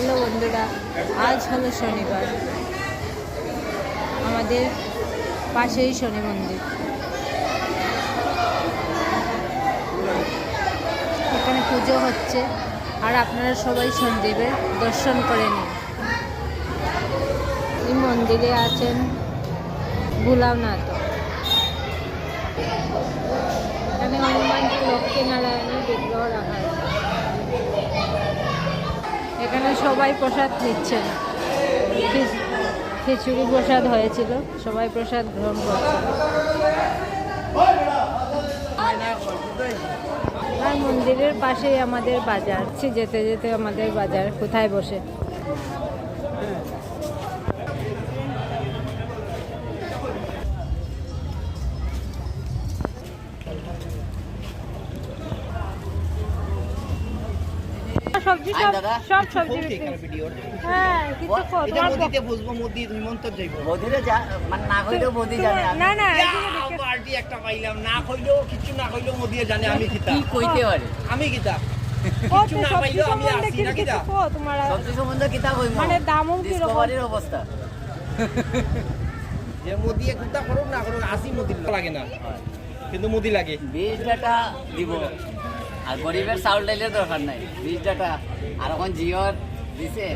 Hello বন্ধুরা, আজ হলো শনিবার। আমাদের পাশেই শনি মন্দির। এখানে পুজো হচ্ছে, আর আপনারা সবাই সন্দীপের দর্শন করে নিন। এই মন্দিরে আছেন ভুলাওনাথ এখানে হনুমানজি লক্ষ্মী নারায়ণের সবাই প্রসাদ নিচ্ছেন খিচুড়ি প্রসাদ হয়েছিল, সবাই প্রসাদ গ্রহণ করছে। আর মন্দিরের পাশেই আমাদের বাজার। যেতে যেতে আমাদের বাজার কোথায় বসে? সবজি সব সব সবজি বিক্রি হ্যাঁ কিছু তোমার মোদিতে বুঝব মোদি হিমন্ত যাইব বৌদিরে যা মানে না কইলেও বৌদি জানে না না পার্টি একটা পাইলাম না কইলেও কিছু না কইলেও মোদি জানে আমি কিতা। কি কইতে পারে? আমি কিতা। ও, কিছু তো না সবজি পাইলেও আমি সম্বন্ধে আসি না কিছু কিতা। কো তোমার সবজি সম্বন্ধে কিতাব হইম মানে দামও কীরকম? অবস্থা। যে মোদি কুতা করুক না করুক আসি মোদি লাগে। না। কিন্তু মোদি লাগে। বীজ ডাটা দিব। আর গরিবের চাউল ডাইলের দরকার নাই। বিশ টাকা। আর এখন জিওর দিছে।